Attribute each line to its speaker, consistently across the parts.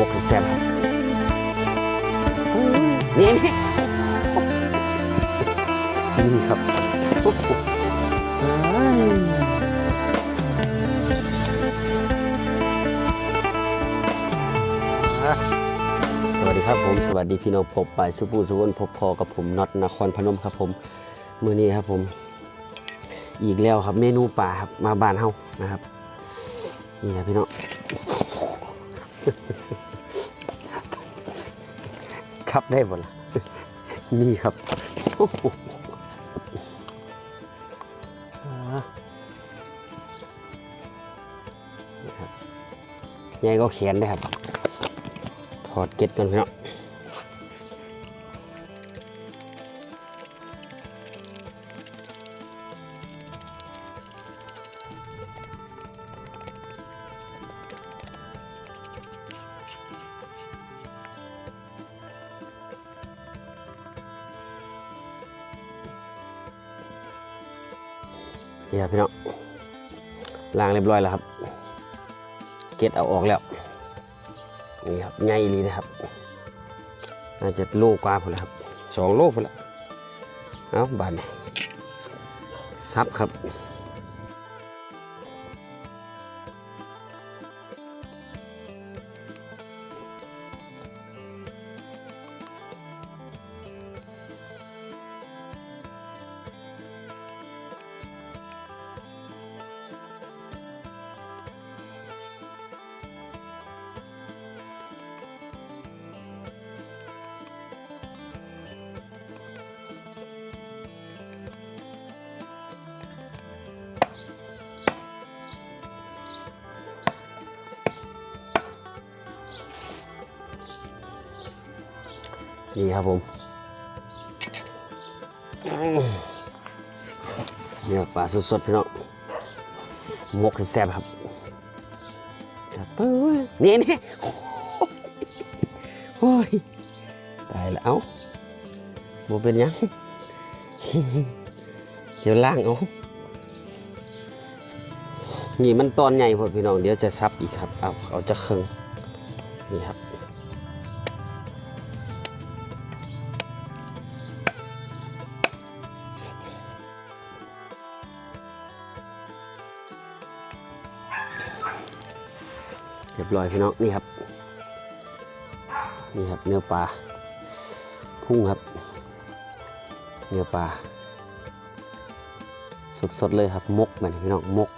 Speaker 1: วกแซ่บนี่นี่นี่ครับสวัสดีครับผม สวัสดีพี่น้องพบปายสุภูสุวรรณพบพอกับผมน็อตนครพนมครับผมมื้อนี้ครับผม อีกแล้วครับเมนูป่าครับมาบ้านเฮานะครับ นี่ครับพี่น้อง ครับได้หมดละนี่ครับโอ้โหอ่านี่ครับใหญ่ก็เขียนได้ครับ ถอดเก็ตก่อนพี่น้อง นี่ครับพี่น้องล้างเรียบร้อยแล้วครับ เก็ตเอาออกแล้ว นี่ครับใหญ่อีหลีนะครับ น่าจะโลกว่าพอแล้วครับสองโลพอแล้วเอาบานซับครับ นี่ครับผมเนี่ยปลาสดๆพี่น้องหมกแซ่บๆครับจับเปิ้ลนี่นี่โอ้ยตายแล้วเอ้าโมเป็นยังเดี๋ยวล่างเอานี่มันตอนใหญ่พอพี่น้องเดี๋ยวจะซับอีกครับ เอาเอาจะครึ่งนี่ครับ รียบร้อยพี่น้องนี่ครับ นี่ครับเนื้อปลาพุ่งครับ เนื้อปลาสดๆเลยครับมกมันพี่น้องมก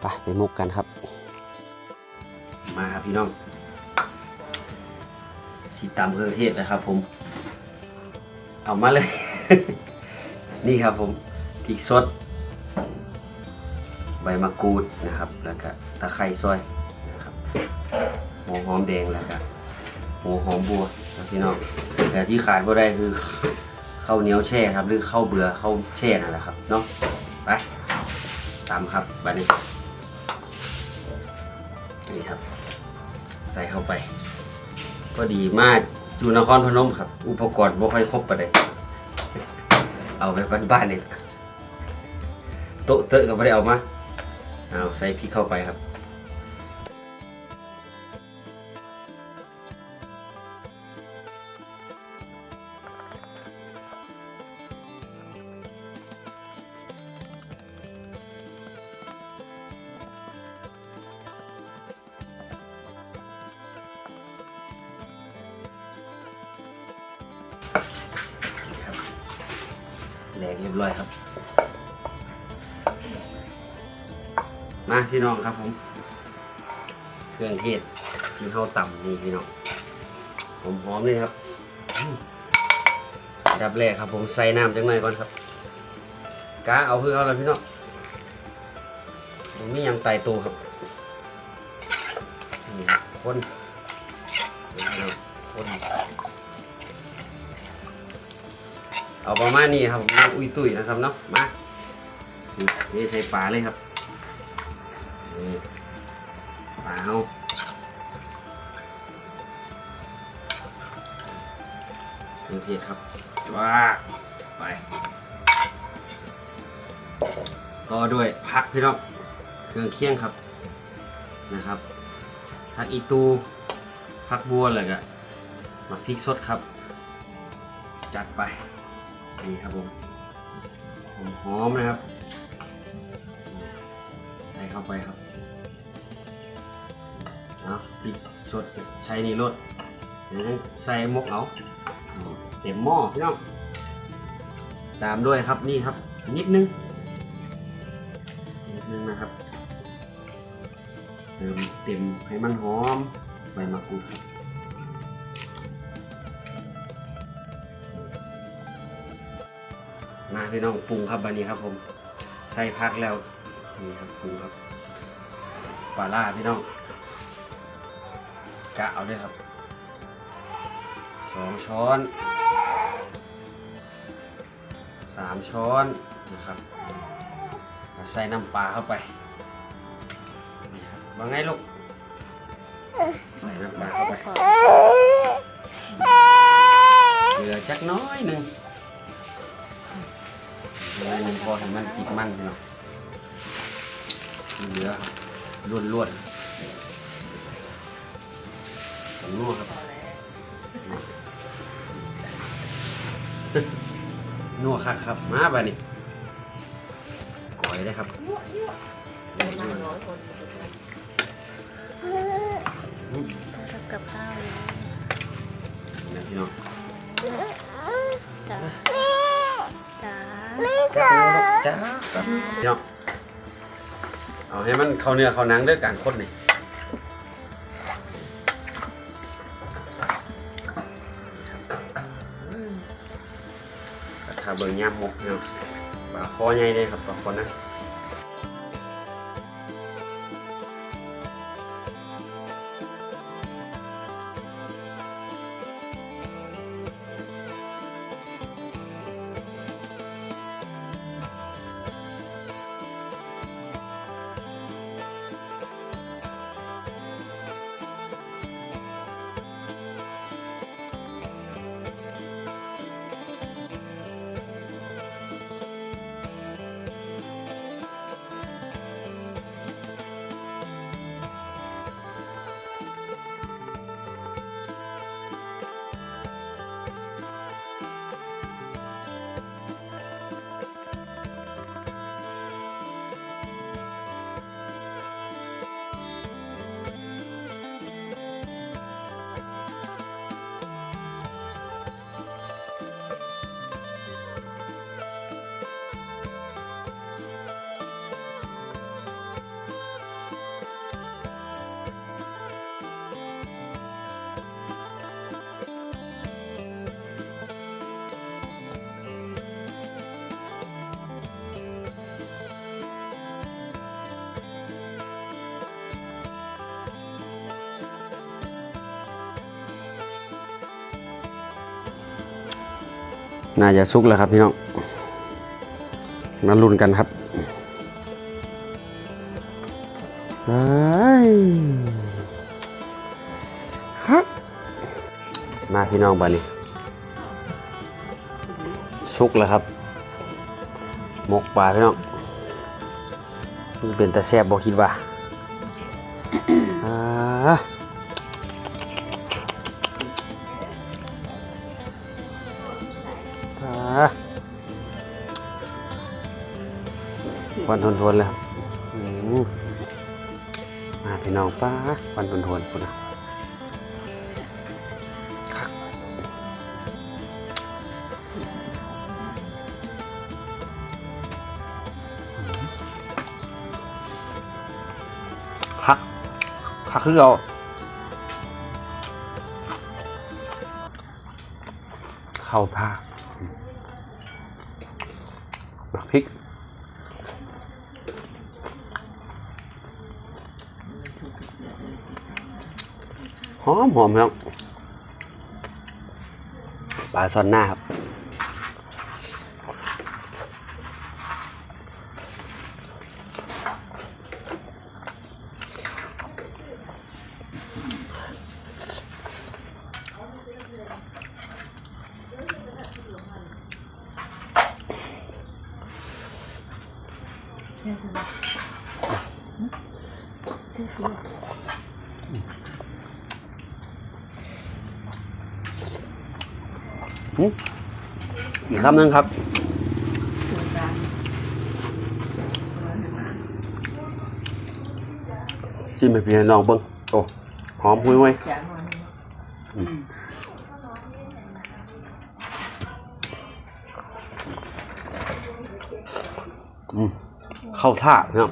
Speaker 1: ไปไปมกกันครับ มาครับพี่น้องสีตำเครื่องเทศนะครับผม เอามาเลย นี่ครับผมพริกสด ใบมะกรูดนะครับ แล้วก็ตะไคร้ซอย หัวหอมแดงแล้วก็หัวหอมบัวนะพี่น้องแต่ที่ขาดบ่ได้คือข้าวเหนียวแช่ครับ หรือข้าวเบื่อข้าวแช่นั่นแหละครับเนาะไปตามครับบัดนี้นี่ครับ ใส่เข้าไป ก็ดีมากอยู่นครพนมครับ อุปกรณ์บ่ค่อยครบปานใดเอาไปบ้านๆนี่โต๊ะเตอะก็ไม่ได้เอามาเอาใส่พริกเข้าไปครับ แหลกเรียบร้อยครับ มาพี่น้องครับผม เครื่องเทศที่เข้าต่ำนี่พี่น้องผมหอมเลยครับดับแรกครับผมใส่น้ำจังหน่อยก่อนครับกาเอาคือเอาเลยพี่น้องผมมีหยังไตตัวครับนี่ครับคน เอาประมาณนี้ครับมน้ำอุ้ยตุ้ยนะครับเนาะมานี่ใส่ปลาเลยครับนี่ปลาเอาเครื่อเทศครับว้าไปต่อด้วยผักพี่น้องเครื่องเคียงครับนะครับผักอีตูผักบัวเลยก็มาพริกสดครับ จัดไป นี่ครับผมหอมๆนะครับ ใส่เข้าไปครับเอาพริกสดใช้นี่รสเดี๋ยวใส่หมกเอาเต็มหม้อพี่น้องตามด้วยครับนี่ครับ นิดนึงนิดนึงนะครับเติมเต็มให้มันหอมใบมะกรูดครับ มาพี่น้องปรุงครับบันนี้ครับ ผมใส่พักแล้วนี่ครับปรุงครับปลาล่าพี่น้องกะเอาด้วยครับสองช้อนสามช้อนนะครับใส่น้ำปลาเข้าไปนี่ครับว่าไงลูกใส่น้ำปลาเข้าไปเหลือจักน้อยหนึ่ง พอให้มันติดมันพี่น้องเหลือล้วนๆสำนัวครับนัวคักครับ มาบ่านี่ก่อยได้ครับ
Speaker 2: ทำกับข้าวเลย
Speaker 1: นะพี่น้อง้
Speaker 2: ค่ะจ้า
Speaker 1: เนาะเอาให้มันเข้าเนื้อเข้าหนังด้วยการคนนี่ถ้าเบิ่งย่ำหมกเนาะปลาคอใหญ่เลยครับปลาคอนะ น่าจะสุกแล้วครับพี่น้อง มาลุ้นกันครับไอ้ยครับ มาพี่น้องบ้านี้สุกแล้วครับหมกปลาพี่น้องนี่เป็นตาแซบบอกคิดว่า ควันทนๆเลยครับอืมาพี่น้องป้าควันทนๆคุณนะครับคักคักคือเราเข้าท่า หอมหอมครับปลาซอนหน้าครับ嗯。 อีกคำหนึ่งครับ ชิมไปพี่น้องบ้างโอ้หอมหุ้ยไว้เข้าท่าครับ